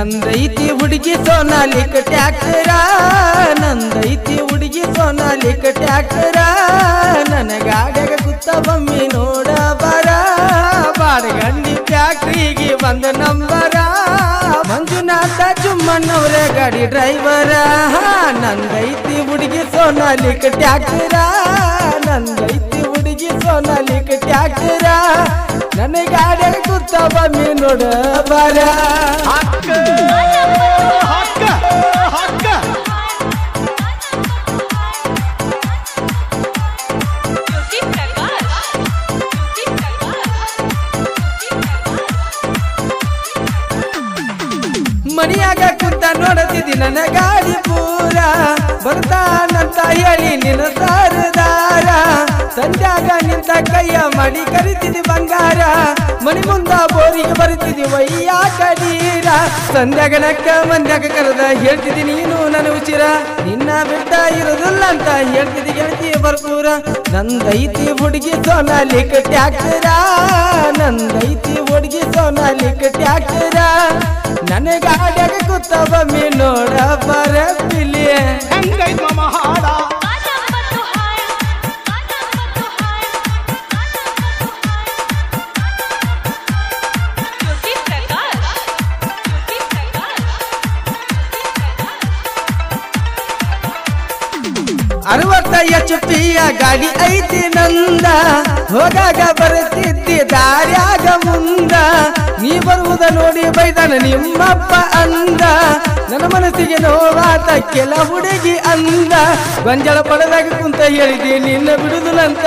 ನಂದೈತಿ ಹುಡುಗಿ ಸೋನಾಲಿಕ ಟ್ಯಾಕ್ಟರ ನಂದೈತಿ ಹುಡುಗಿ ಸೋನಾಲಿಕ ಟ್ಯಾಕ್ಟರ. ನನ್ನ ಗಾಡ್ಯಾಗ ಕುತ್ತ ಬಮ್ಮಿ ನೋಡ ಬರ ಬಾಡಗಂಡಿ ಫ್ಯಾಕ್ಟ್ರಿಗೆ ಬಂದ ನಂಬರ. ಮಂಜುನಾಥ ಚುಮ್ಮನವರ ಗಾಡಿ ಡ್ರೈವರ ನಂದೈತಿ ಹುಡುಗಿ ಸೋನಾಲಿಕ ಟ್ಯಾಕ್ಟರ. ನಂದೈತಿ ಹುಡುಗಿ ಸೋನಾಲಿ ನನ್ನ ಗಾಡ್ಯಾಗ ಮೀನೋಡ ಬರ. ಹಕ್ಕ. ಹಕ್ಕ. ಹಕ್ಕ. ಮನಿಯಾಗ ಕುಂತ ನೋಡತಿದ್ದಿ ನನ್ನ ಗಾಡಿ ಪೂರ. ಬರ್ತಾನಂತ ಹೇಳಿ ನಿನ್ನ ಸಾರದಾರ ಸಂಧ್ಯಾಗ ನಿಂತ ಕೈಯ ಮಾಡಿ ಕರಿತಿದಿ ಬಂಗಾರ ಮಣಿ ಮುಂದ ಬೋರಿಗೆ ಬರುತ್ತಿದ್ದಿ ವಯ್ಯ ಕಡೀರ. ಸಂಧ್ಯಾಗ ನಕ್ಕ ಮಂದ್ಯಾಗ ಕರೆದ ಹೇಳ್ತಿದ್ದಿ ನೀನು ನನ್ನ ಉಚಿರ. ನಿನ್ನ ಬಿಟ್ಟ ಇರೋದಿಲ್ಲ ಅಂತ ಹೇಳ್ತಿದ್ದಿ ಗೆಳತಿ ಬರ್ಪೂರ ನಂದೈತಿ ಹುಡುಗಿ ಸೋನಾಲಿಕ ಟ್ಯಾಕ್ಟರ, ನಂದೈತಿ ಹುಡುಗಿ ಸೋನಾಲಿ ಟ್ಯಾಕ್ಟರ. ನನಗಾಡ್ಯಾಗ ಗಾಡ್ಯಾಗ ಕೂತ ಬಮ್ಮಿ ನೋಡ ಬರ ಎಚ್ ಪಿಯ ಗಾಡಿ ಐತಿ ನಂದ. ಹೋಗಾಗ ಬರುತ್ತಿದ್ದಿ ದಾರ್ಯಾಗ ಮುಂದ. ನೀ ಬರುವುದ ನೋಡಿ ಬೈದಾನ ನಿಮ್ಮಪ್ಪ ಅಂದ. ನನ್ನ ಮನಸ್ಸಿಗೆ ನೋವಾತ ಕೆಲ ಹುಡುಗಿ ಅಂದ. ಗೊಂಜಲ ಪಡೆದಾಗ ಕುಂತ ಹೇಳಿದಿ, ನಿನ್ನ ಬಿಡುದುಲಂತ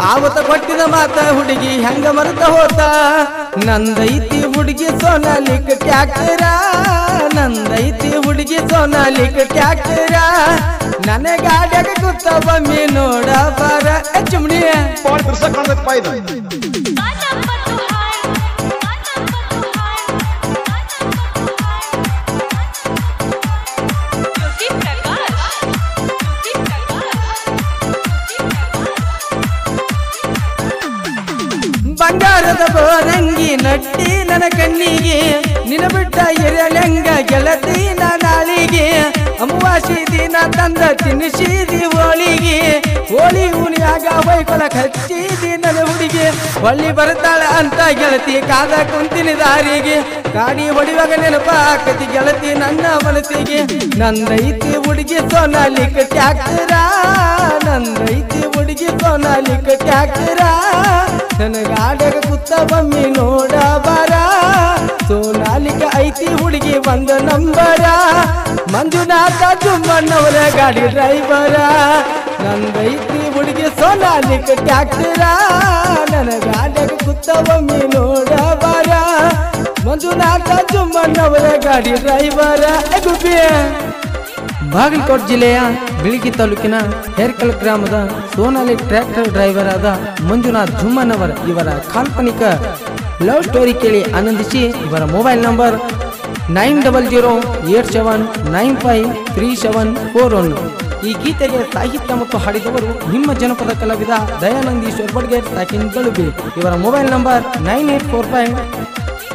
ಆವತ ಕೊಟ್ಟಿದ ಮಾತ ಹುಡುಗಿ ಹೆಂಗ ಮರೆತ ಹೋತ. ನಂದೈತಿ ಹುಡುಗಿ ಸೋನಾಲಿಕ ಟ್ಯಾಕ್ಟರ. ನಂದೈತಿ ಹುಡುಗಿ ಸೋನಾಲಿಕ ಟ್ಯಾಕ್ಟರ. ನನ್ನ ಗಾಡ್ಯಾಗ ಕೂತ ಬಮ್ಮಿ ನೋಡ ಬರ ಚುಮ್ನಿ ಬಾಳ್ ಬಿರ್ಸಕ್ ಕಾಣ್ತೈತಪ್ಪ ಇದು ಬಂಗಾರದ ಬೋರಂಗಿ ನಟ್ಟಿ ನನ್ನ ಕಣ್ಣಿಗೆ ನಿನ ಬಿಟ್ಟ ಇರಲೆಂಗ ಗೆಳತಿ ನಾಳಿಗೆ ಅಮಾವಾಸಿ ದಿನ ತಂದ ತಿನ್ನಿಸಿದಿ ಹೋಳಿಗೆ. ಹೋಳಿ ಉನಿಯಾಗ ಬೈಕೊಳ ಹಚ್ಚಿದಿ ನನ್ನ ಹುಡುಗಿ. ಹೊಳ್ಳಿ ಬರ್ತಾಳ ಅಂತ ಗೆಳತಿ ಕಾದ ಕುಂತಿನ ದಾರಿಗೆ. ಗಾಡಿ ಹೊಡಿವಾಗ ನೆನಪ ಆಕತಿ ಗೆಳತಿ ನನ್ನ ಮನಸ್ಸಿಗೆ. ನಂದೈತಿ ಹುಡುಗಿ ಸೋನಾಲಿಕ ಟ್ಯಾಕ್ಟರ. ನಂದೈತಿ ಹುಡುಗಿ ಸೋನಾಲಿಕ ನನ್ನ ಗಾಡಗ ಕುತ್ತ ಬಮ್ಮಿ ನೋಡ ಬಾರ. ಸೋನಾಲಿಕ ಐತಿ ಹುಡುಗಿ ಬಂದ ನಂಬರ. ಮಂಜುನಾಥ ಜುಮ್ಮಣ್ಣವರ ಗಾಡಿ ಡ್ರೈವರ ನಂದೈತಿ ಹುಡುಗಿ ಸೋನಾಲಿಕ ಟ್ಯಾಕ್ಟರ ನನ್ನ ಗಾಡ್ಯಾಗ ಕುತ್ತ ಒಮ್ಮೆ ನೋಡ ಬಾರ ಮಂಜುನಾಥ ಜುಮ್ಮಣ್ಣವರ ಗಾಡಿ ಡ್ರೈವರ ಬಾಗಲಕೋಟೆ ಜಿಲ್ಲೆಯ ಬಿಳಿಗಿ ತಾಲೂಕಿನ ಹೇರ್ಕಲ್ ಗ್ರಾಮದ ಸೋನಾಲಿ ಟ್ರ್ಯಾಕ್ಟರ್ ಡ್ರೈವರ್ ಆದ ಮಂಜುನಾಥ್ ಜುಮ್ಮನವರ್ ಇವರ ಕಾಲ್ಪನಿಕ ಲವ್ ಸ್ಟೋರಿ ಕೇಳಿ ಆನಂದಿಸಿ ಇವರ mobile number nine double zero eight seven nine five three seven four one. ಈ ಗೀತೆಗೆ ಸಾಹಿತ್ಯ ಮತ್ತು ಹಾಡಿದವರು ನಿಮ್ಮ ಜನಪದ ಕಲಾವಿದ ದಯಾನಂದಿ ಬಡ್ಗೇರ್ ಸಾಕಿನ್ ಗಳುಬಿ ಇವರ mobile number nine eight four five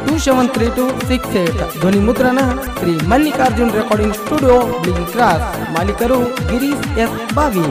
two seven three two six eight. ಧ್ವನಿ ಮುದ್ರಣ Shri Mallikarjun recording studio big cross. ಮಾಲೀಕರು ಗಿರೀಶ್ ಎಸ್ ಬಾವಿ.